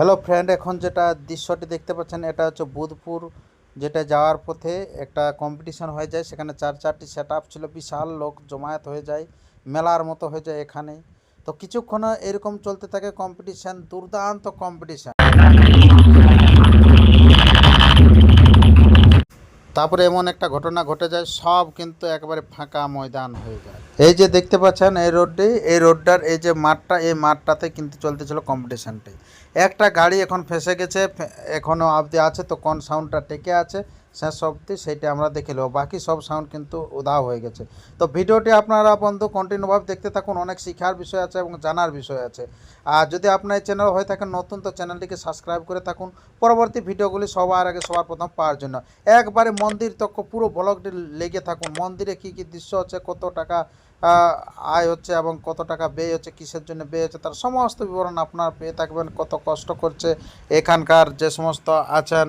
Hello friend এখন যেটা দৃশ্যটি দেখতে পাচ্ছেন, এটা হচ্ছে বুধপুর যেটা যাওয়ার পথে একটা কম্পিটিশন হয়ে যায়। সেখানে চার, চারটি সেট ছিল, বিশাল লোক জমায়েত হয়ে যায়, মেলার মতো হয়ে যায় এখানে। তো কিছুক্ষণ এরকম চলতে থাকে কম্পিটিশন দুর্দান্ত কম্পিটিশন তারপরে এমন একটা ঘটনা ঘটে যায়, সব কিন্তু একবারে ফাঁকা ময়দান হয়ে যায়। এই যে দেখতে পাচ্ছেন এই রোডটি, এই রোডটার এই যে মাঠটা, এই মাঠটাতে কিন্তু চলতেছিল কম্পিটিশানটি একটা গাড়ি এখন ফেসে গেছে এখনও এখনও অবধি আছে, তো কোন সাউন্ডটা টেকে আছে শেষ অবধি সেইটা আমরা দেখে নেব। বাকি সব সাউন্ড কিন্তু উধাও হয়ে গেছে। তো ভিডিওটি আপনারা বন্ধু কন্টিনিউভাবে দেখতে থাকুন, অনেক শিখার বিষয় আছে এবং জানার বিষয় আছে। আর যদি আপনার চ্যানেল হয়ে থাকেন নতুন, তো চ্যানেলটিকে সাবস্ক্রাইব করে থাকুন। পরবর্তী ভিডিওগুলি সবার আগে সবার প্রথম পাওয়ার জন্য। একবারে মন্দির তক পুরো ব্লগটি লেগে থাকুন। মন্দিরে কি কি দৃশ্য হচ্ছে কত টাকা আয় হচ্ছে এবং কত টাকা ব্যয় হচ্ছে, কিসের জন্য ব্যয় হচ্ছে, তার সমস্ত বিবরণ আপনার পেয়ে থাকবেন। কত কষ্ট করছে, এখানকার যে সমস্ত আছেন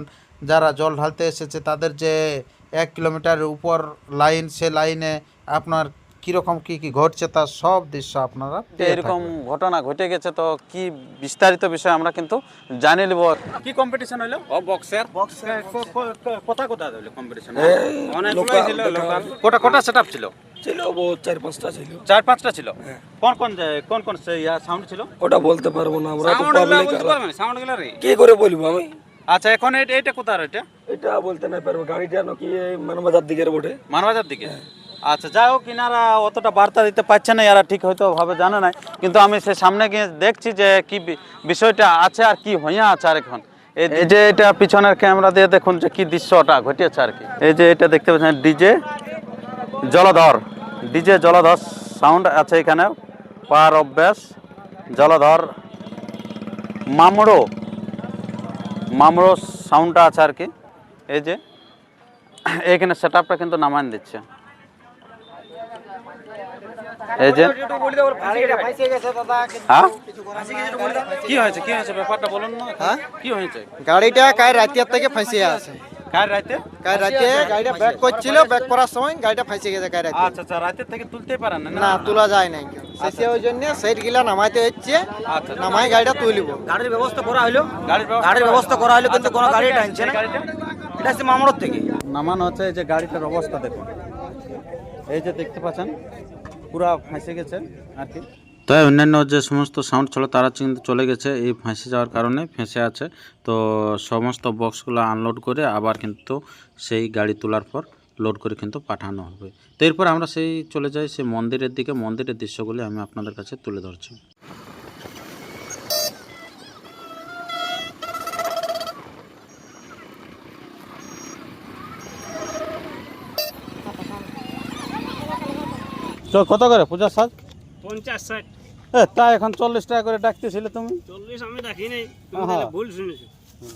যারা জল ঢালতে এসেছে তাদের যে এক কিলোমিটারের উপর লাইন সে লাইনে আপনার কীরকম কি কি ঘটছে তার সব দৃশ্য আপনারা এরকম ঘটনা ঘটে গেছে তো কি বিস্তারিত বিষয় আমরা কিন্তু জানিয়ে নেব। কি কম্পিটিশন হইল ও বক্সের কোথা কোথা হইল কম্পিটিশন অনেক সময় ছিল লোকাল কোটা কোটা সেটআপ ছিল? ছিল বহু চার পাঁচটা ছিল। চার পাঁচটা ছিল? কোন কোন কোন কোন সাউন্ড ছিল? ওটা বলতে পারব না আমরা তো পাবলিক সাউন্ডগুলা রে। কি করে বলব আমি? আচ্ছা এখন এটা এটা কোথার এটা? এটা বলতে না পারব গাড়িটা নাকি মানবাজার দিকের বটে। মানবাজার দিকে? আচ্ছা যাই হোক ইনারা অতটা বার্তা দিতে পারছে না এরা ঠিক হয়তো ভাবে জানে না কিন্তু আমি সে সামনে গিয়ে দেখছি যে কি বিষয়টা আছে আর কি হইয়া আছে আর এখন। এই এই যে এটা পিছনের ক্যামেরা দিয়ে দেখুন যে কি দৃশ্যটা ঘটিয়েছে আর কি। এই যে এটা দেখতে পাচ্ছেন DJ Jaladhar. DJ Jaladhar sound আছে এখানে পার অভ্যাস জলধর মামড়ো। মামড়ো সাউন্ডটা আছে আর কি। এই যে এখানে সেট আপটা কিন্তু নামান দিচ্ছে। এই যে হ্যাঁ? কি হয়েছে? কি হয়েছে? ব্যাপারটা বলুন না। হ্যাঁ? কি হয়েছে? গাড়িটা কাল রাতের থেকে ফাঁসিয়ে আছে। কার রাতে কাল রাতে গাড়িটা ব্যাক করছিল ব্যাক করার সময় গাড়িটা ফাঁসে গেছে কাল রাতে আচ্ছা আচ্ছা থেকে তুলতে পারেন না? না তোলা যায় নাই শেষে ওই জন্য সেট গিলা নামাইতে হচ্ছে আচ্ছা নামাই গাড়িটা তুলব। গাড়ির ব্যবস্থা করা হইল? গাড়ির ব্যবস্থা করা হইল কিন্তু আচ্ছা, কোনো গাড়ি টানছে না। এটা হচ্ছে মামড়র থেকে। নামানো হচ্ছে এই যে গাড়িটার অবস্থা দেখুন। এই যে দেখতে পাচ্ছেন পুরা ফাঁসে গেছে আর কি। তো অন্যান্য যে সমস্ত সাউন্ড ছিল তারা কিন্তু চলে গেছে, এই ফাঁসে যাওয়ার কারণে ফেঁসে আছে। তো সমস্ত বক্সগুলো আনলোড করে আবার কিন্তু সেই গাড়ি তোলার পর লোড করে কিন্তু পাঠানো হবে। তো এরপর আমরা সেই চলে যাই সেই মন্দিরের দিকে। মন্দিরের দৃশ্যগুলি আমি আপনাদের কাছে তুলে ধরছি। কত করে? পূজার সাজ? পঞ্চাশ ষাট। এ তা এখন চল্লিশ টাকা করে ডাকতেছিলে তুমি? চল্লিশ আমি রাখি নাই তুমি তাহলে ভুল শুনেছি।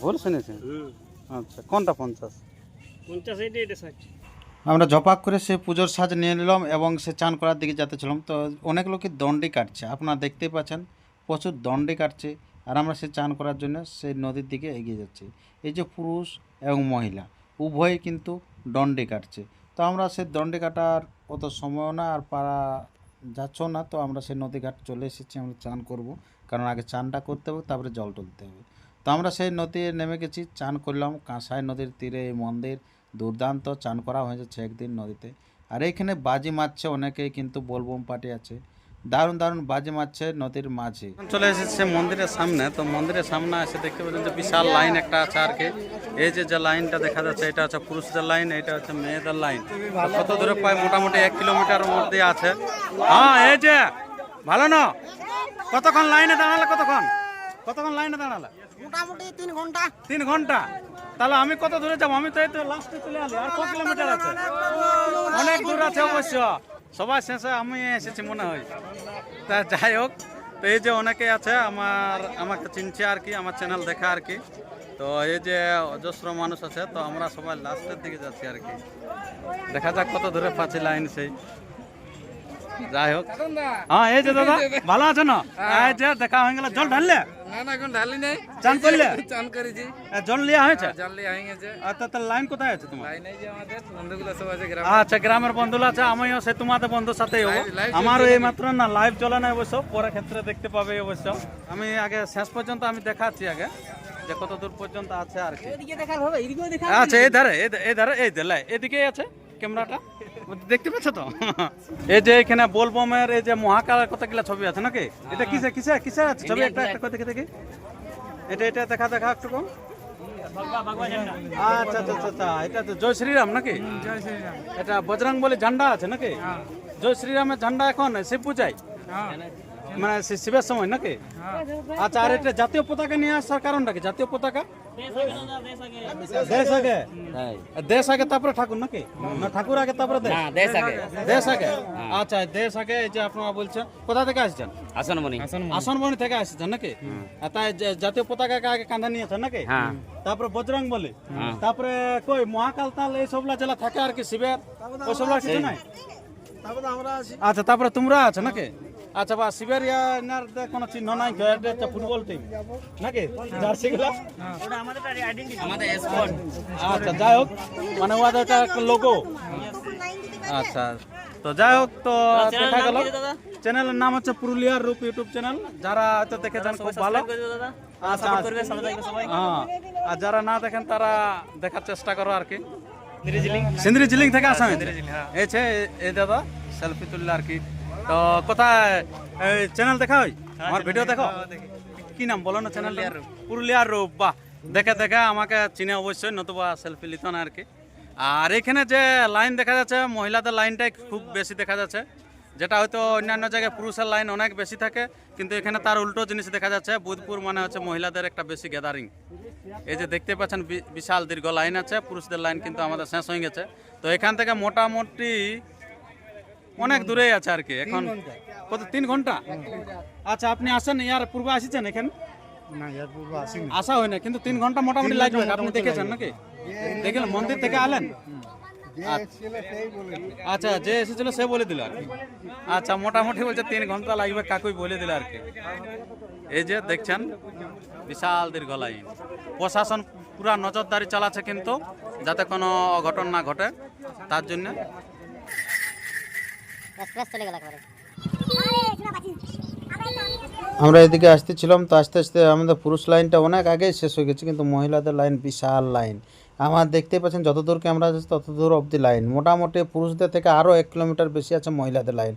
ভুল শুনেছি? আচ্ছা কোনটা পঞ্চাশ? পঞ্চাশ এইটা এটা ষাট। আমরা জপাক করে সে পুজোর সাজ নিয়ে নিলাম এবং সে চান করার দিকে যেতে ছিলাম তো অনেক লোকই দণ্ডি কাটছে। আপনারা দেখতেই পাচ্ছেন প্রচুর দণ্ডি কাটছে আর আমরা সে চান করার জন্য সেই নদীর দিকে এগিয়ে যাচ্ছি। এই যে পুরুষ এবং মহিলা উভয়ই কিন্তু দণ্ডি কাটছে। তো আমরা সে দণ্ডি কাটার অত সময়ও না আর পারা যাচ্ছ না, তো আমরা সেই নদী ঘাট চলে এসেছি, আমরা চান করব। কারণ আগে চানটা করতে হবে, তারপরে জল তুলতে হবে। তো আমরা সেই নদী নেমে গেছি, চান করলাম, কাঁসাই নদীর তীরে এই মন্দির দুর্দান্ত, চান করা হয়েছে একদিন নদীতে। আর এইখানে বাজি মারছে অনেকেই, কিন্তু বোলবম পার্টি আছে। দারুণ দারুণ বাজি মারছে নদীর মাঝে। চলে এসেছে মন্দিরের সামনে, তো মন্দিরের সামনে এসে দেখতে পাচ্ছেন যে বিশাল লাইন একটা আছে আর কি। এই যে যে লাইনটা দেখা যাচ্ছে, এটা হচ্ছে পুরুষদের লাইন, এটা হচ্ছে মেয়েদের লাইন। কত দূরে? প্রায় মোটামুটি এক কিলোমিটার মধ্যে আছে। হ্যাঁ এই যে ভালো না? কতক্ষণ লাইনে দাঁড়ালে কতক্ষণ? কতক্ষণ লাইনে দাঁড়ালে? মোটামুটি তিন ঘণ্টা। তিন ঘণ্টা? তাহলে আমি কত দূরে যাব? আমি তো এই তো লাস্টে চলে আলি আর কত কিলোমিটার আছে? অনেক দূর আছে অবশ্য। সবার শেষে আমি এসেছি মনে হয়। তা যাই হোক তো এই যে অনেকে আছে আমার আমাকে চিনছে আর কি আমার চ্যানেল দেখা আর কি। তো এই যে অজস্র মানুষ আছে তো আমরা সবাই লাস্টের দিকে যাচ্ছি আর কি। দেখা যাক কত দূরে পাচ্ছি লাইন সেই। যাই হোক। হ্যাঁ এই যে দাদা ভালো আছে না? এই যে দেখা হয়ে গেল জল ঢাললে? না না এখন ঢালি নেই। চান করলে? চান করেছি। জল লিয়া হয়েছে? আচ্ছা তাহলে লাইন কোথায় আছে তোমার? লাইন এই যে আমাদের বন্ধুগুলো সব আছে গ্রাম। আচ্ছা গ্রামের আছে আমিও সে তোমাদের বন্ধুর সাথেই হব। আমারও এই মাত্র না লাইভ চলে না অবশ্য পরে ক্ষেত্রে দেখতে পাবে অবশ্য। আমি আগে শেষ পর্যন্ত আমি দেখাচ্ছি আগে যে কত দূর পর্যন্ত আছে আর কি। আচ্ছা এই ধারে এই ধারে এই দিলে এদিকে আছে ক্যামেরাটা। দেখতে পাচ্ছ তো? এই যে এখানে বোলবমের এই যে মহাকালের কতগুলো ছবি আছে নাকি? এটা কিসে কিসে কিসে আছে? ছবি একটা একটা দেখে দেখি। এটা এটা দেখা দেখা একটু কম। আচ্ছা আচ্ছা আচ্ছা, আচ্ছা। এটা তো জয় শ্রীরাম নাকি? জয় শ্রীরাম। এটা বজরং বলে ঝান্ডা আছে নাকি? জয় শ্রীরামের ঝান্ডা এখন শিব পূজায়? মানে শিবের সময় নাকি? আচ্ছা আর এটা জাতীয় পতাকা নিয়ে আসার কারণটা কি? জাতীয় পতাকা? দেশ আগে। দেশ আগে। তারপরে ঠাকুর নাকি? না ঠাকুর আগে তারপরে দেশ? দেশ আগে। দেশ আগে? আচ্ছা দেশ আগে এই যে আপনারা বলছেন কোথা থেকে আসছেন? আসনমণি আসনবনি থেকে আসছেন নাকি? আর তাই জাতীয় পতাকা আগে কাঁধে নিয়েছেন নাকি? তারপরে বজরং বলি। তারপরে কই মহাকাল তাল এই সবলা জেলা থাকে আর কি শিবের? ওই সবলা কিছু নাই? তারপরে আমরা আছি আচ্ছা তারপরে তোমরা আছো নাকি? আচ্ছা বা শিবের ইয়ার কোনো চিহ্ন নাই তো এটা হচ্ছে ফুটবল টিম নাকি? জার্সি গুলা আমাদের আচ্ছা যাই হোক মানে ওদের একটা লোগো আচ্ছা তো যাই হোক তো দেখা গেল। চ্যানেলের নাম হচ্ছে পুরুলিয়ার রূপ ইউটিউব চ্যানেল যারা হয়তো দেখেছেন খুব ভালো। আচ্ছা হ্যাঁ আর যারা না দেখেন তারা দেখার চেষ্টা করো আর কি। সিন্দ্রি জিলিং থেকে আসাম এই ছে এই দাদা সেলফি তুললে আর কি। তো কোথায়? চ্যানেল দেখা হয় আমার ভিডিও দেখো। কি নাম বলো না চ্যানেল পুরুলিয়ার রূপ বাহ। দেখে দেখে আমাকে চিনে অবশ্যই নতুবা সেলফি লিত না আর কি আর এখানে যে লাইন দেখা যাচ্ছে মহিলাদের লাইনটাই খুব বেশি দেখা যাচ্ছে। যেটা হয়তো অন্যান্য জায়গায় পুরুষের লাইন অনেক বেশি থাকে কিন্তু এখানে তার উল্টো জিনিস দেখা যাচ্ছে বুধপুর মানে হচ্ছে মহিলাদের একটা বেশি গ্যাদারিং এই যে দেখতে পাচ্ছেন বিশাল দীর্ঘ লাইন আছে পুরুষদের লাইন কিন্তু আমাদের শেষ হয়ে গেছে। তো এখান থেকে মোটামুটি অনেক দূরেই আছে আর কি এখন কত তিন ঘণ্টা? আচ্ছা আপনি আসেন ইয়ার পূর্বে আসিছেন এখানে? আসা হয় না কিন্তু তিন ঘণ্টা মোটামুটি লাগবে আপনি দেখেছেন নাকি? দেখলেন মন্দির থেকে আলেন? আচ্ছা যে এসেছিল সে বলে দিল আর কি। আচ্ছা মোটামুটি বলছে তিন ঘণ্টা লাগবে কাকুই বলে দিল আর কি। এই যে দেখছেন বিশাল দীর্ঘ লাইন। প্রশাসন পুরা নজরদারি চালাচ্ছে কিন্তু যাতে কোনো অঘটন না ঘটে তার জন্য চলে গেল একেবারে। আমরা এদিকে আসতেছিলাম তো আস্তে আস্তে আমাদের পুরুষ লাইনটা অনেক আগেই শেষ হয়ে গেছে কিন্তু মহিলাদের লাইন বিশাল লাইন। আমার দেখতে পাচ্ছেন যতদূর ক্যামেরা যাচ্ছে ততদূর অবধি লাইন। মোটামুটি পুরুষদের থেকে আরও এক কিলোমিটার বেশি আছে মহিলাদের লাইন।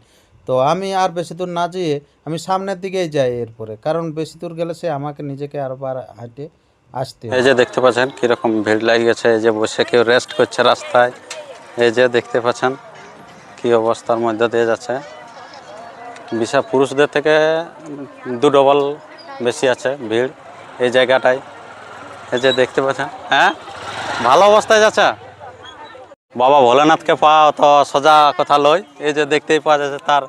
তো আমি আর বেশি দূর না যেয়ে আমি সামনের দিকেই যাই এরপরে কারণ বেশি দূর গেলে সে আমাকে নিজেকে আরবার হাঁটে আসতে। এই যে দেখতে পাচ্ছেন কীরকম ভিড় লাগে গেছে এই যে বসে কেউ রেস্ট করছে রাস্তায়। এই যে দেখতে পাচ্ছেন কি অবস্থার মধ্যে দিয়ে যাচ্ছে। বিশাল পুরুষদের থেকে দু ডবল বেশি আছে ভিড় এই জায়গাটায়। এই যে দেখতে পাচ্ছেন হ্যাঁ? ভালো অবস্থায় যাচ্ছে। বাবা ভোলেনাথকে পাওয়া অত সোজা কথা লয় এই যে দেখতেই পাওয়া যাচ্ছে তার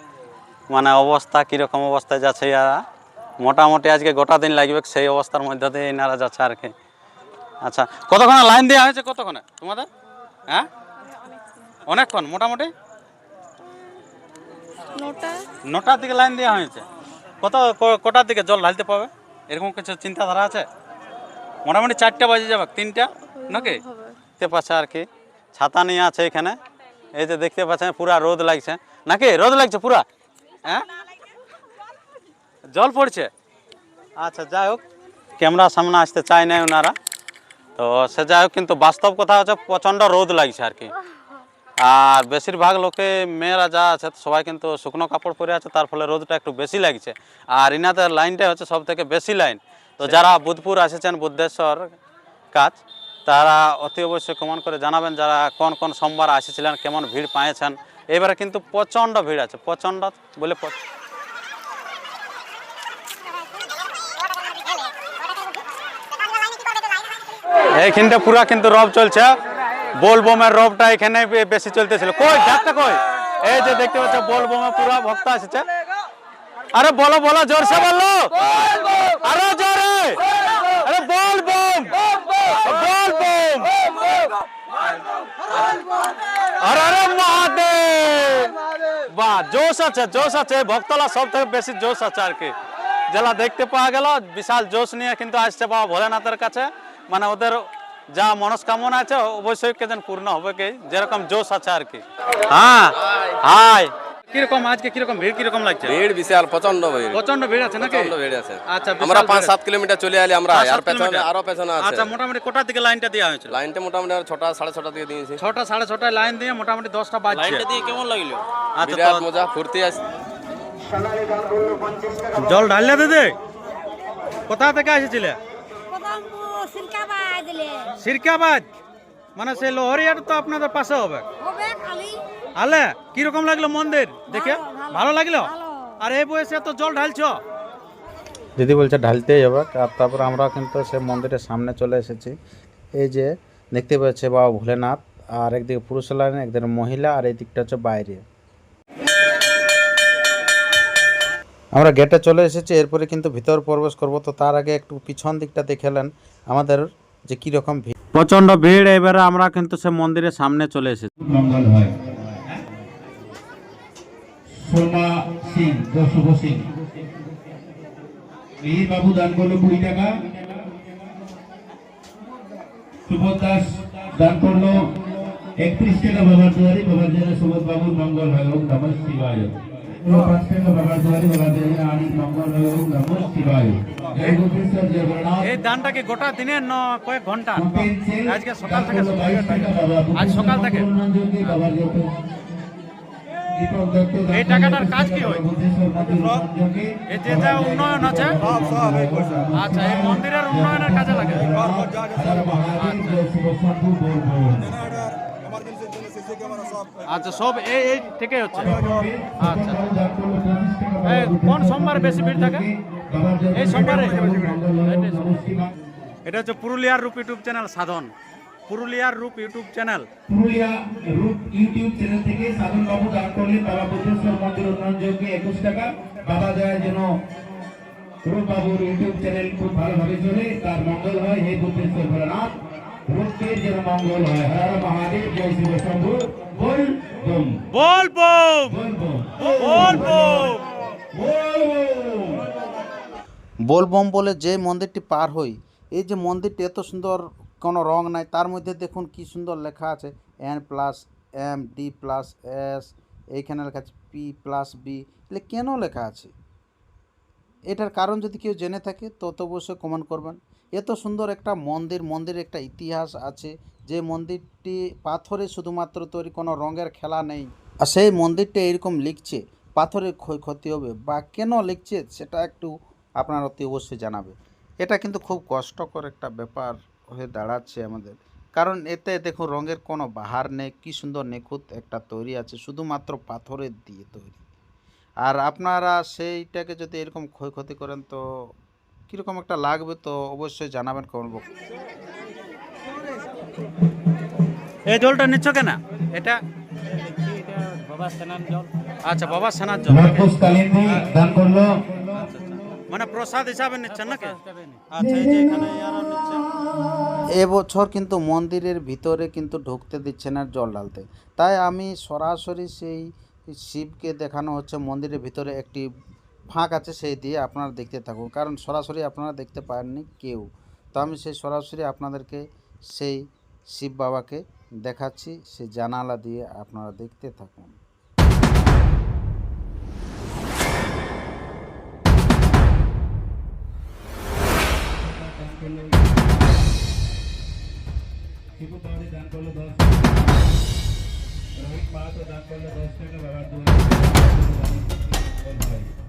মানে অবস্থা, কীরকম অবস্থায় যাচ্ছে ইয়ারা মোটামুটি আজকে গোটা দিন লাগবে সেই অবস্থার মধ্যে দিয়ে এনারা যাচ্ছে আর কি। আচ্ছা কতক্ষণে লাইন দেওয়া হয়েছে কতক্ষণে তোমাদের? হ্যাঁ? অনেকক্ষণ, মোটামুটি? নটার দিকে লাইন দেওয়া হয়েছে। কত কটার দিকে জল ঢালতে পাবে? এরকম কিছু চিন্তাধারা আছে? মোটামুটি চারটা বাজে যাবে তিনটা নাকি? দেখতে পাচ্ছে আর কি। ছাতা নিয়ে আছে এখানে। এই যে দেখতে পাচ্ছেন পুরা রোদ লাগছে। নাকি রোদ লাগছে পুরা? হ্যাঁ? জল পড়ছে? আচ্ছা যাই হোক ক্যামেরা সামনে আসতে চায় না ওনারা। তো সে যাই হোক কিন্তু বাস্তব কথা হচ্ছে প্রচণ্ড রোদ লাগছে আর কি। আর বেশিরভাগ লোকে মেয়েরা যা আছে সবাই কিন্তু শুকনো কাপড় পরে আছে তার ফলে রোদটা একটু বেশি লাগছে। আর ইনাদের লাইনটা হচ্ছে সব থেকে বেশি লাইন। তো যারা বুধপুর এসেছেন বুদ্ধেশ্বর কাজ তারা অতি অবশ্যই কমন করে জানাবেন যারা কোন কোন সোমবার এসেছিলেন কেমন ভিড় পাইছেন। এবারে কিন্তু প্রচণ্ড ভিড় আছে প্রচণ্ড বলে এইখানটা পুরা কিন্তু রব চলছে। বোলবোমের রবটা এখানে বেশি চলতেছিল। কই ডাকটা কই? এই যে দেখতে পাচ্ছ বোলবোমে পুরো ভক্ত আসছে। আরে বলো বলো, জোরসে বলল আরে জোরে। আরে বল বোম। বল বাহ, জোশ আছে জোশ আছে। ভক্তলা সব থেকে বেশি জোশ আছে আর কি। জেলা দেখতে পাওয়া গেল, বিশাল জোশ নিয়ে কিন্তু আসছে বাবা ভোলেনাথের কাছে। মানে ওদের যা মনস্কামনা আছে অবশ্যই কে যেন পূর্ণ হবে কি? যেরকম জোশ আছে আর কি। হ্যাঁ। হাই। কীরকম আজকে কীরকম ভিড় কীরকম লাগছে? ভিড় বিশাল প্রচণ্ড ভিড়। প্রচণ্ড ভিড় আছে নাকি? প্রচণ্ড ভিড় আছে। আচ্ছা আমরা পাঁচ ভিড়। সাত কিলোমিটার চলে এলি আমরা আর পেছনে আরও পেছনে আছে। আচ্ছা মোটামুটি কোটার দিকে লাইনটা দেওয়া হয়েছিল লাইনটা মোটামুটি আর ছটা সাড়ে ছটা দিয়ে দিয়েছি। ছটা সাড়ে ছটায় লাইন দিয়ে মোটামুটি দশটা বাজছে। দিয়ে কেমন লাগল? আচ্ছা বিরাট মজা ফুর্তি আছে। জল ঢাললে দিদি? কোথা থেকে এসেছিলে? সিরকাবাদ? মানে সেই লোহরিয়ার তো আপনাদের পাশে হবে। হবে খালি। আলে কীরকম লাগল মন্দির? দেখে? ভালো, লাগল? আর এই বয়সে তো জল ঢালছ? দিদি বলছে ঢালতেই হবে। আর তারপর আমরা কিন্তু সে মন্দিরের সামনে চলে এসেছি। এই যে দেখতে পাচ্ছে বাবা ভোলেনাথ আর একদিকে পুরুষ লাইন একদিকে মহিলা আর এই দিকটা হচ্ছে বাইরে। আমরা গেটে চলে এসেছি। এরপরে কিন্তু ভিতর প্রবেশ করব। তো তার আগে একটু পিছন দিকটা দেখেলেন আমাদের যে কীরকম ভিড় প্রচণ্ড ভিড় এবারে আমরা কিন্তু সে মন্দিরের সামনে চলে এসেছি। মঙ্গল হয়। সোমা সিং শুভ সিং। মিহির বাবু দান করল কুড়ি টাকা। সুবোধ দাস দান করল একত্রিশ টাকা। বাবার দুয়ারি বাবার জন্য সুবোধ বাবুর মঙ্গল হয়। ওম নম শিবায়। এই দানটা কি গোটা দিনের ন কয়েক ঘণ্টা। আজকে সকাল থেকে দান আজ সকাল থেকে? দান এই টাকাটার কাজ কি হয়? উন্নয়ন আছে। আচ্ছা এই মন্দিরের উন্নয়নের কাজে লাগে। আচ্ছা সব এই এই থেকে হচ্ছে। আচ্ছা। করল কোন সোমবারে বেশি ভিড় থাকে? এই সোমবারে? এটা হচ্ছে পুরুলিয়ার রূপ ইউটিউব চ্যানেল সাধন। পুরুলিয়ার রূপ ইউটিউব চ্যানেল। পুরুলিয়া রূপ ইউটিউব চ্যানেল থেকে সাধন বাবু দান করলেন বাবা বুদ্ধেশ্বর মন্দির উন্নয়ন যোগ্য একুশ টাকা। বাবা দয়া যেন রূপ বাবুর ইউটিউব চ্যানেল খুব ভালোভাবে চলে তার মঙ্গল হয়। হে বুদ্ধেশ্বর ভোলানাথ। রূপের যেন মঙ্গল হয়। হর হর মহাদেব জয় শিব শম্ভু বল বম। বল বম। বল বম। বল বম। বল বম। বোলবম বলে যে মন্দিরটি পার হই এই যে মন্দিরটি এত সুন্দর কোনো রং নাই তার মধ্যে দেখুন কি সুন্দর লেখা আছে N plus M D plus S এইখানে লেখা আছে পি প্লাস বি এগুলো কেন লেখা আছে? এটার কারণ যদি কেউ জেনে থাকে তো তো অবশ্যই কমেন্ট করবেন। এত সুন্দর একটা মন্দির, মন্দিরের একটা ইতিহাস আছে। যে মন্দিরটি পাথরে শুধুমাত্র তৈরি, কোনো রঙের খেলা নেই। আর সেই মন্দিরটা এরকম লিখছে পাথরের ক্ষয়ক্ষতি হবে। বা কেন লিখছে, সেটা একটু আপনার অতি অবশ্যই জানাবে। এটা কিন্তু খুব কষ্টকর একটা ব্যাপার হয়ে দাঁড়াচ্ছে আমাদের। কারণ এতে দেখুন, রঙের কোনো বাহার নেই, কী সুন্দর নিখুঁত একটা তৈরি আছে, শুধুমাত্র পাথরের দিয়ে তৈরি। আর আপনারা সেইটাকে যদি এরকম ক্ষয়ক্ষতি করেন, তো কীরকম একটা লাগবে তো অবশ্যই জানাবেন কমেন্ট বক্সে। এই জলটা নিচ্ছ কেন? এটা? বাবা স্নান জল আচ্ছা বাবা সেনার জল। দান করল। মানে প্রসাদ হিসাবে নিচ্ছেন নাকি? আচ্ছা এই যে এখানে ইয়ারা নিচ্ছে এবছর কিন্তু মন্দিরের ভিতরে কিন্তু ঢুকতে দিচ্ছে না জল ঢালতে। তাই আমি সরাসরি সেই শিবকে দেখানো হচ্ছে মন্দিরের ভিতরে একটি ফাঁক আছে সেই দিয়ে আপনারা দেখতে থাকুন। কারণ সরাসরি আপনারা দেখতে পারেননি কেউ। তো আমি সেই সরাসরি আপনাদেরকে সেই শিব বাবাকে দেখাচ্ছি সেই জানালা দিয়ে আপনারা দেখতে থাকুন। রোহিত দান করল দশ টাকা দুয়ারে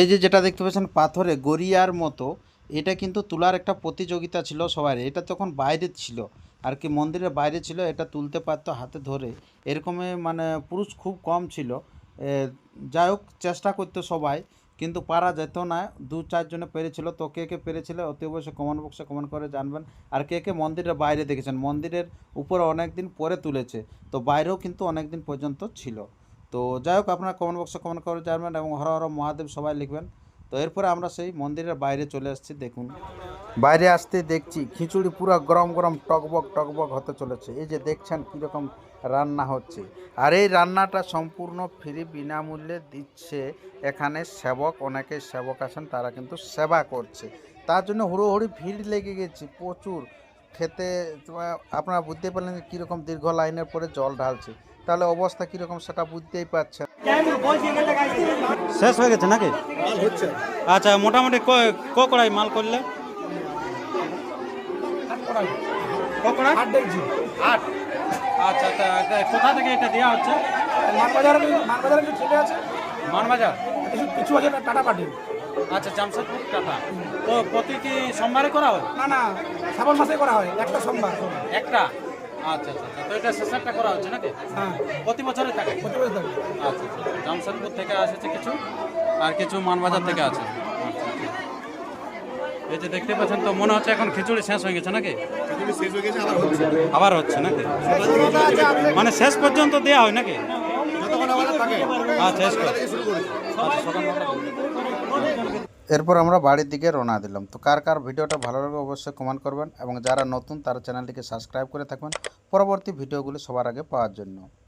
এই যে যেটা দেখতে পাচ্ছেন, পাথরে গড়িয়ার মতো, এটা কিন্তু তোলার একটা প্রতিযোগিতা ছিল সবার। এটা তখন বাইরে ছিল, আর কি মন্দিরের বাইরে ছিল, এটা তুলতে পারতো হাতে ধরে। এরকমই মানে পুরুষ খুব কম ছিল। যাই হোক, চেষ্টা করতো সবাই, কিন্তু পারা যেত না। দু চারজনে পেরেছিল, তো কে কে পেরেছিল, অতি অবশ্যই কমেন্ট বক্সে কমেন্ট করে জানবেন। আর কে কে মন্দিরের বাইরে দেখেছেন, মন্দিরের উপরে অনেক দিন পরে তুলেছে, তো বাইরেও কিন্তু অনেক দিন পর্যন্ত ছিল। তো যাই হোক আপনারা কমেন্ট বক্সে কমেন্ট করে জানবেন এবং হর হর মহাদেব সবাই লিখবেন। তো এরপরে আমরা সেই মন্দিরের বাইরে চলে আসছি, দেখুন। বাইরে আসতে দেখছি, খিচুড়ি পুরো গরম গরম টকবক টকবক হতে চলেছে। এই যে দেখছেন কীরকম রান্না হচ্ছে। আর এই রান্নাটা সম্পূর্ণ ফ্রি বিনামূল্যে দিচ্ছে এখানে সেবক, অনেকে সেবক আছেন, তারা কিন্তু সেবা করছে। তার জন্য হুড়োহুড়ি ভিড় লেগে গেছে, প্রচুর। খেতে আপনারা বুঝতে পারলেন কীরকম দীর্ঘ লাইনের পরে জল ঢালছে। তাহলে অবস্থা কীরকম সেটা বুঝতেই পারছেন। শেষ হয়ে গেছে নাকি? আচ্ছা মোটামুটি ক- ক কড়াই মাল করলে? ক কড়াই? আট আচ্ছা কোথা থেকে এটা দেওয়া হচ্ছে? মানবাজার মানবাজারে কিছু ছেলে আছে? মানবাজার? কিছু কিছু আছে টাটা পার্টি। আচ্ছা জামশেদপুর টাটা। তো প্রতিটি সোমবারে করা হয়? না না শ্রাবণ মাসে করা হয় একটা সোমবার। একটা? আচ্ছা আচ্ছা আচ্ছা। তো এটা করা হচ্ছে নাকি? হ্যাঁ। প্রতি বছরে থাকে প্রতি বছর থাকে। আচ্ছা আচ্ছা জামশেদপুর থেকে আসছে কিছু? আর কিছু মানবাজার থেকে আছে? আচ্ছা, আচ্ছা। এই যে দেখতে পাচ্ছেন তো মনে হচ্ছে এখন খিচুড়ি শেষ হয়ে গেছে নাকি? আবার হচ্ছে। নাকি? মানে শেষ পর্যন্ত দেওয়া হয় নাকি? আচ্ছা শেষ করে। আচ্ছা, সকাল। এরপর আমরা বাড়ির দিকে রওনা দিলাম। তো কার কার ভিডিওটা ভালো লাগে অবশ্যই কমেন্ট করবেন এবং যারা নতুন তারা চ্যানেলটিকে সাবস্ক্রাইব করে থাকবেন। পরবর্তী ভিডিওগুলি সবার আগে পাওয়ার জন্য।